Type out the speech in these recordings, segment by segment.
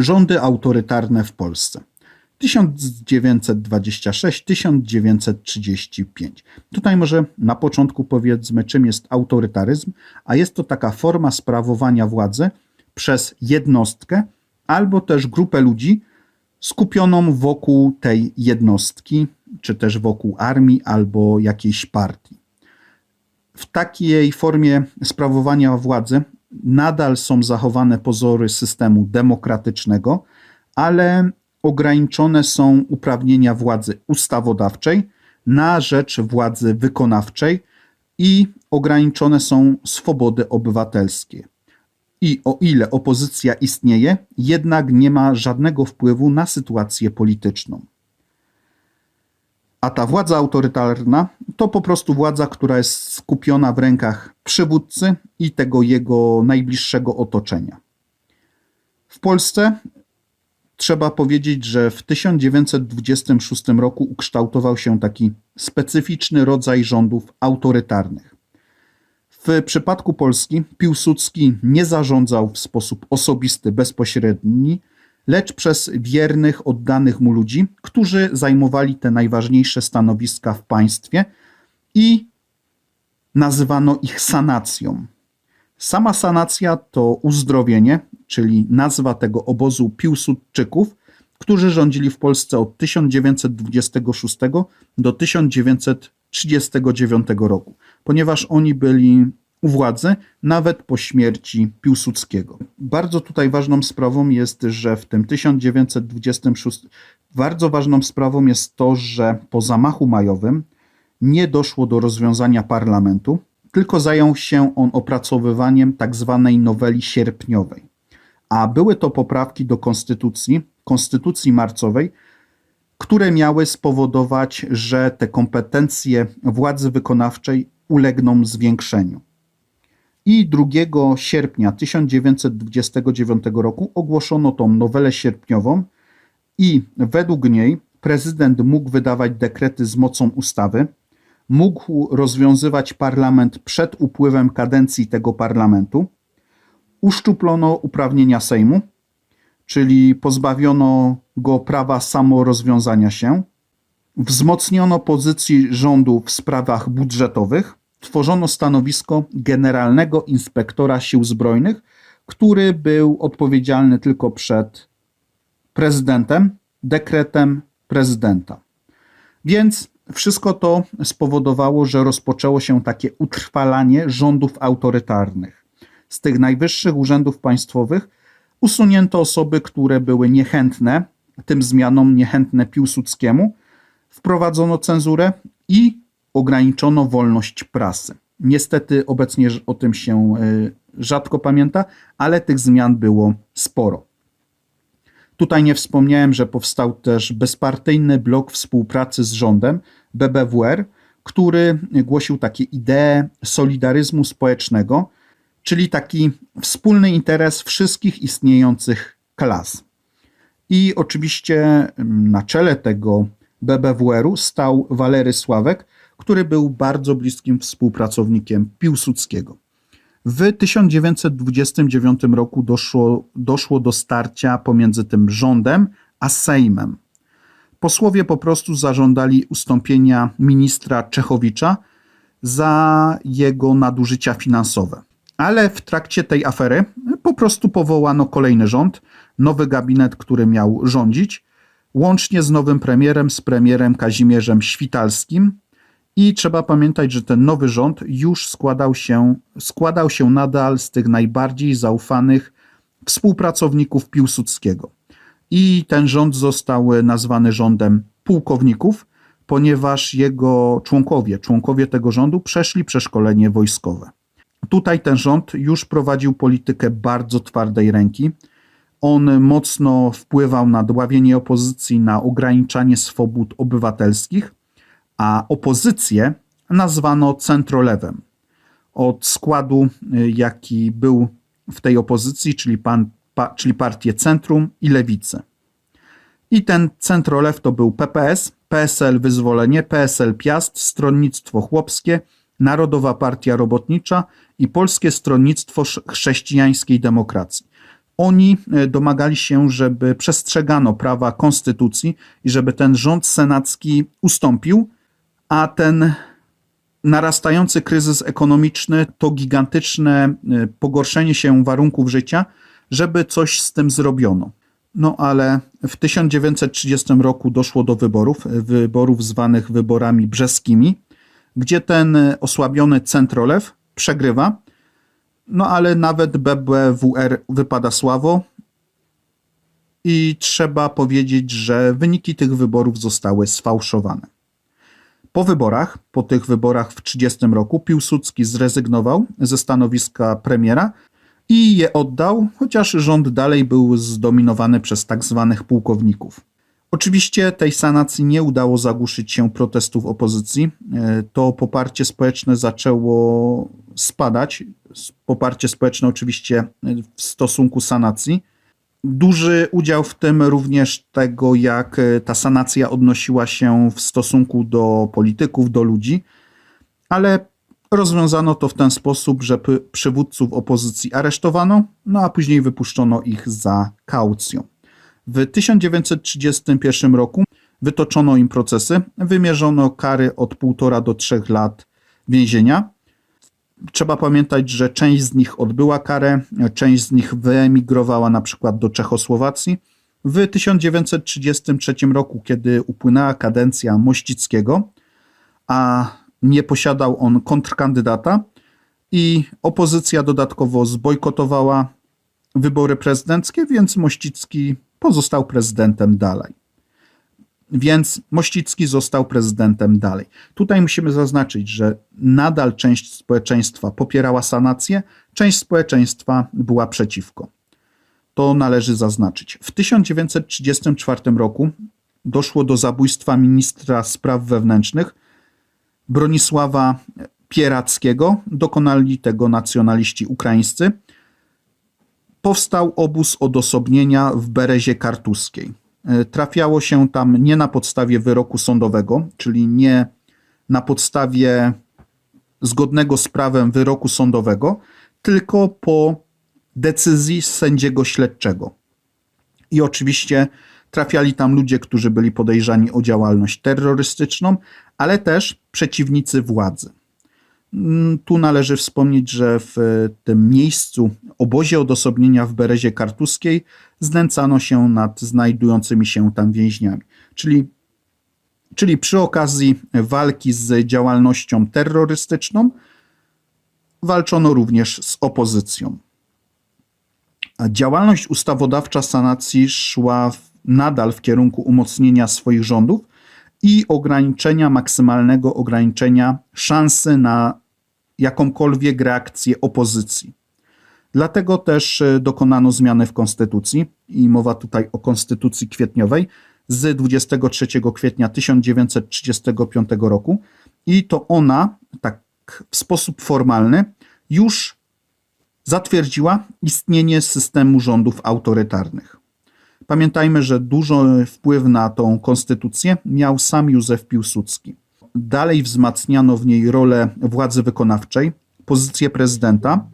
Rządy autorytarne w Polsce. 1926-1935. Tutaj może na początku powiedzmy, czym jest autorytaryzm, a jest to taka forma sprawowania władzy przez jednostkę albo też grupę ludzi skupioną wokół tej jednostki, czy też wokół armii albo jakiejś partii. W takiej formie sprawowania władzy nadal są zachowane pozory systemu demokratycznego, ale ograniczone są uprawnienia władzy ustawodawczej na rzecz władzy wykonawczej i ograniczone są swobody obywatelskie. I o ile opozycja istnieje, jednak nie ma żadnego wpływu na sytuację polityczną. A ta władza autorytarna to po prostu władza, która jest skupiona w rękach przywódcy i tego jego najbliższego otoczenia. W Polsce trzeba powiedzieć, że w 1926 roku ukształtował się taki specyficzny rodzaj rządów autorytarnych. W przypadku Polski Piłsudski nie zarządzał w sposób osobisty, bezpośredni, lecz przez wiernych, oddanych mu ludzi, którzy zajmowali te najważniejsze stanowiska w państwie i nazywano ich sanacją. Sama sanacja to uzdrowienie, czyli nazwa tego obozu Piłsudczyków, którzy rządzili w Polsce od 1926 do 1939 roku, ponieważ oni byli u władzy nawet po śmierci Piłsudskiego. Bardzo tutaj ważną sprawą jest, że w tym 1926 bardzo ważną sprawą jest to, że po zamachu majowym nie doszło do rozwiązania parlamentu, tylko zajął się on opracowywaniem tak zwanej noweli sierpniowej. A były to poprawki do konstytucji, konstytucji marcowej, które miały spowodować, że te kompetencje władzy wykonawczej ulegną zwiększeniu. I 2 sierpnia 1929 roku ogłoszono tą nowelę sierpniową i według niej prezydent mógł wydawać dekrety z mocą ustawy, mógł rozwiązywać parlament przed upływem kadencji tego parlamentu, uszczuplono uprawnienia Sejmu, czyli pozbawiono go prawa samorozwiązania się, wzmocniono pozycji rządu w sprawach budżetowych, tworzono stanowisko generalnego inspektora sił zbrojnych, który był odpowiedzialny tylko przed prezydentem, dekretem prezydenta. Więc wszystko to spowodowało, że rozpoczęło się takie utrwalanie rządów autorytarnych. Z tych najwyższych urzędów państwowych usunięto osoby, które były niechętne tym zmianom, niechętne Piłsudskiemu, wprowadzono cenzurę i ograniczono wolność prasy. Niestety obecnie o tym się e, rzadko pamięta, ale tych zmian było sporo. Tutaj nie wspomniałem, że powstał też bezpartyjny blok współpracy z rządem BBWR, który głosił takie idee solidaryzmu społecznego, czyli taki wspólny interes wszystkich istniejących klas. I oczywiście na czele tego BBWR-u stał Walery Sławek, który był bardzo bliskim współpracownikiem Piłsudskiego. W 1929 roku doszło, doszło do starcia pomiędzy tym rządem a Sejmem. Posłowie po prostu zażądali ustąpienia ministra Czechowicza za jego nadużycia finansowe. Ale w trakcie tej afery po prostu powołano kolejny rząd, nowy gabinet, który miał rządzić, łącznie z nowym premierem, z premierem Kazimierzem Świtalskim, i trzeba pamiętać, że ten nowy rząd już składał się, składał się nadal z tych najbardziej zaufanych współpracowników Piłsudskiego. I ten rząd został nazwany rządem pułkowników, ponieważ jego członkowie, członkowie tego rządu przeszli przeszkolenie wojskowe. Tutaj ten rząd już prowadził politykę bardzo twardej ręki. On mocno wpływał na dławienie opozycji, na ograniczanie swobód obywatelskich a opozycję nazwano centrolewem. Od składu, y, jaki był w tej opozycji, czyli, pan, pa, czyli partię Centrum i Lewicę. I ten centrolew to był PPS, PSL Wyzwolenie, PSL Piast, Stronnictwo Chłopskie, Narodowa Partia Robotnicza i Polskie Stronnictwo Chrześcijańskiej Demokracji. Oni e, domagali się, żeby przestrzegano prawa konstytucji i żeby ten rząd senacki ustąpił, a ten narastający kryzys ekonomiczny, to gigantyczne e, pogorszenie się warunków życia, żeby coś z tym zrobiono. No ale w 1930 roku doszło do wyborów, wyborów zwanych wyborami brzeskimi, gdzie ten osłabiony centrolew przegrywa, no ale nawet BBWR wypada słabo i trzeba powiedzieć, że wyniki tych wyborów zostały sfałszowane. Po wyborach, po tych wyborach w 1930 roku, Piłsudski zrezygnował ze stanowiska premiera i je oddał, chociaż rząd dalej był zdominowany przez tak zwanych pułkowników. Oczywiście tej sanacji nie udało zagłuszyć się protestów opozycji. E, to poparcie społeczne zaczęło spadać. Poparcie społeczne oczywiście w stosunku sanacji. Duży udział w tym również tego, jak e, ta sanacja odnosiła się w stosunku do polityków, do ludzi, ale rozwiązano to w ten sposób, że przywódców opozycji aresztowano, no a później wypuszczono ich za kaucją. W 1931 roku wytoczono im procesy, wymierzono kary od 1,5 do 3 lat więzienia. Trzeba pamiętać, że część z nich odbyła karę, część z nich wyemigrowała na przykład do Czechosłowacji. W 1933 roku, kiedy upłynęła kadencja Mościckiego, a nie posiadał on kontrkandydata i opozycja dodatkowo zbojkotowała wybory prezydenckie, więc Mościcki pozostał prezydentem dalej. Więc Mościcki został prezydentem dalej. Tutaj musimy zaznaczyć, że nadal część społeczeństwa popierała sanację, część społeczeństwa była przeciwko. To należy zaznaczyć. W 1934 roku doszło do zabójstwa ministra spraw wewnętrznych Bronisława Pierackiego. Dokonali tego nacjonaliści ukraińscy powstał obóz odosobnienia w Berezie Kartuskiej. E, trafiało się tam nie na podstawie wyroku sądowego, czyli nie na podstawie zgodnego z prawem wyroku sądowego, tylko po decyzji sędziego śledczego. I oczywiście trafiali tam ludzie, którzy byli podejrzani o działalność terrorystyczną, ale też przeciwnicy władzy. Mm, tu należy wspomnieć, że w tym miejscu, obozie odosobnienia w Berezie Kartuskiej, znęcano się nad znajdującymi się tam więźniami. Czyli, czyli przy okazji walki z działalnością terrorystyczną walczono również z opozycją. Działalność ustawodawcza sanacji szła nadal w kierunku umocnienia swoich rządów, i ograniczenia, maksymalnego ograniczenia szansy na jakąkolwiek reakcję opozycji. Dlatego też e, dokonano zmiany w konstytucji i mowa tutaj o konstytucji kwietniowej z 23 kwietnia 1935 roku i to ona tak w sposób formalny już zatwierdziła istnienie systemu rządów autorytarnych. Pamiętajmy, że duży wpływ na tą konstytucję miał sam Józef Piłsudski. Dalej wzmacniano w niej rolę władzy wykonawczej, pozycję prezydenta.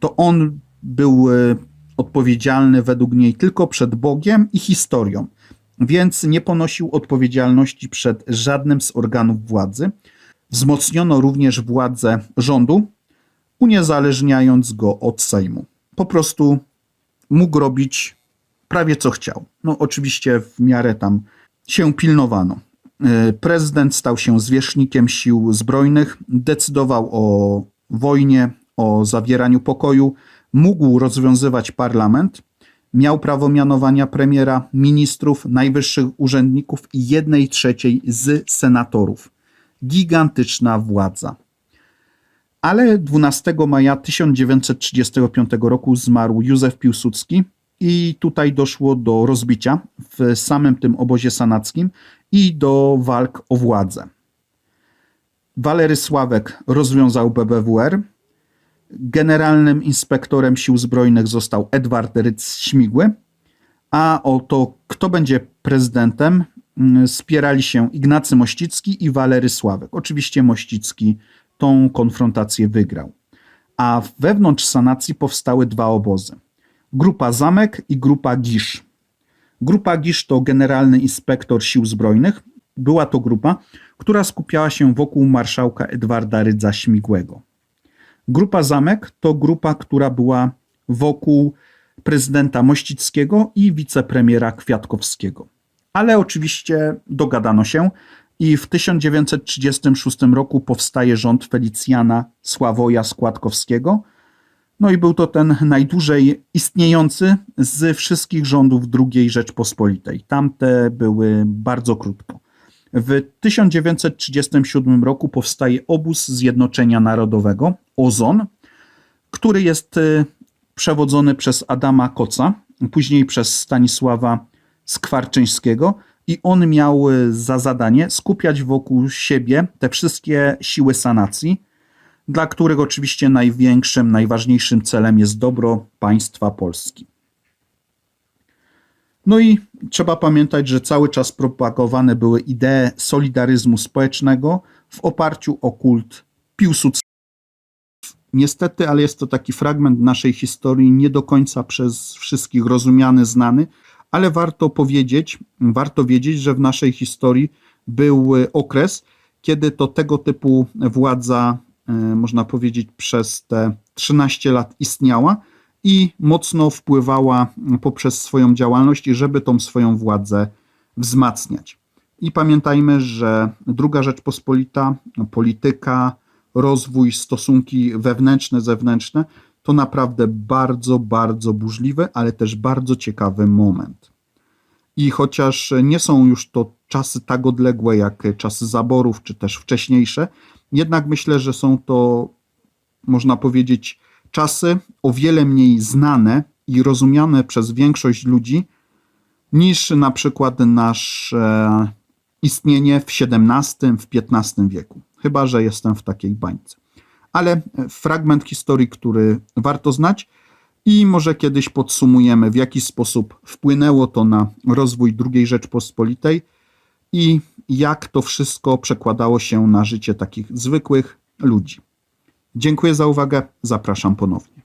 To on był e, odpowiedzialny według niej tylko przed Bogiem i historią, więc nie ponosił odpowiedzialności przed żadnym z organów władzy. Wzmocniono również władzę rządu, uniezależniając go od Sejmu. Po prostu mógł robić prawie co chciał. No oczywiście w miarę tam się pilnowano. E, prezydent stał się zwierzchnikiem sił zbrojnych, decydował o wojnie, o zawieraniu pokoju, mógł rozwiązywać parlament, miał prawo mianowania premiera, ministrów, najwyższych urzędników i jednej trzeciej z senatorów. Gigantyczna władza. Ale 12 maja 1935 roku zmarł Józef Piłsudski, i tutaj doszło do rozbicia w samym tym obozie sanackim i do walk o władzę. Walery Sławek rozwiązał BBWR. Generalnym inspektorem sił zbrojnych został Edward Rydz-Śmigły, a o to, kto będzie prezydentem, mm, spierali się Ignacy Mościcki i Walery Sławek. Oczywiście Mościcki tą konfrontację wygrał. A wewnątrz sanacji powstały dwa obozy. Grupa Zamek i grupa Gisz. Grupa Gisz to Generalny Inspektor Sił Zbrojnych. Była to grupa, która skupiała się wokół marszałka Edwarda Rydza Śmigłego. Grupa Zamek to grupa, która była wokół prezydenta Mościckiego i wicepremiera Kwiatkowskiego. Ale oczywiście dogadano się i w 1936 roku powstaje rząd Felicjana Sławoja Składkowskiego. No i był to ten najdłużej istniejący z wszystkich rządów II Rzeczpospolitej. Tamte były bardzo krótko. W 1937 roku powstaje Obóz Zjednoczenia Narodowego, OZON, który jest y, przewodzony przez Adama Koca, później przez Stanisława Skwarczyńskiego i on miał y, za zadanie skupiać wokół siebie te wszystkie siły sanacji, dla których oczywiście największym, najważniejszym celem jest dobro państwa Polski. No i trzeba pamiętać, że cały czas propagowane były idee solidaryzmu społecznego w oparciu o kult Piłsudskiego. Niestety, ale jest to taki fragment naszej historii nie do końca przez wszystkich rozumiany, znany, ale warto powiedzieć, warto wiedzieć, że w naszej historii był okres, kiedy to tego typu władza, można powiedzieć, przez te 13 lat istniała i mocno wpływała poprzez swoją działalność, żeby tą swoją władzę wzmacniać. I pamiętajmy, że druga Rzeczpospolita, polityka, rozwój, stosunki wewnętrzne, zewnętrzne to naprawdę bardzo, bardzo burzliwy, ale też bardzo ciekawy moment. I chociaż nie są już to czasy tak odległe jak czasy zaborów, czy też wcześniejsze, jednak myślę, że są to, można powiedzieć, czasy o wiele mniej znane i rozumiane przez większość ludzi niż na przykład nasze istnienie w XVII, w XV wieku. Chyba, że jestem w takiej bańce. Ale fragment historii, który warto znać i może kiedyś podsumujemy, w jaki sposób wpłynęło to na rozwój II Rzeczpospolitej i jak to wszystko przekładało się na życie takich zwykłych ludzi. Dziękuję za uwagę. Zapraszam ponownie.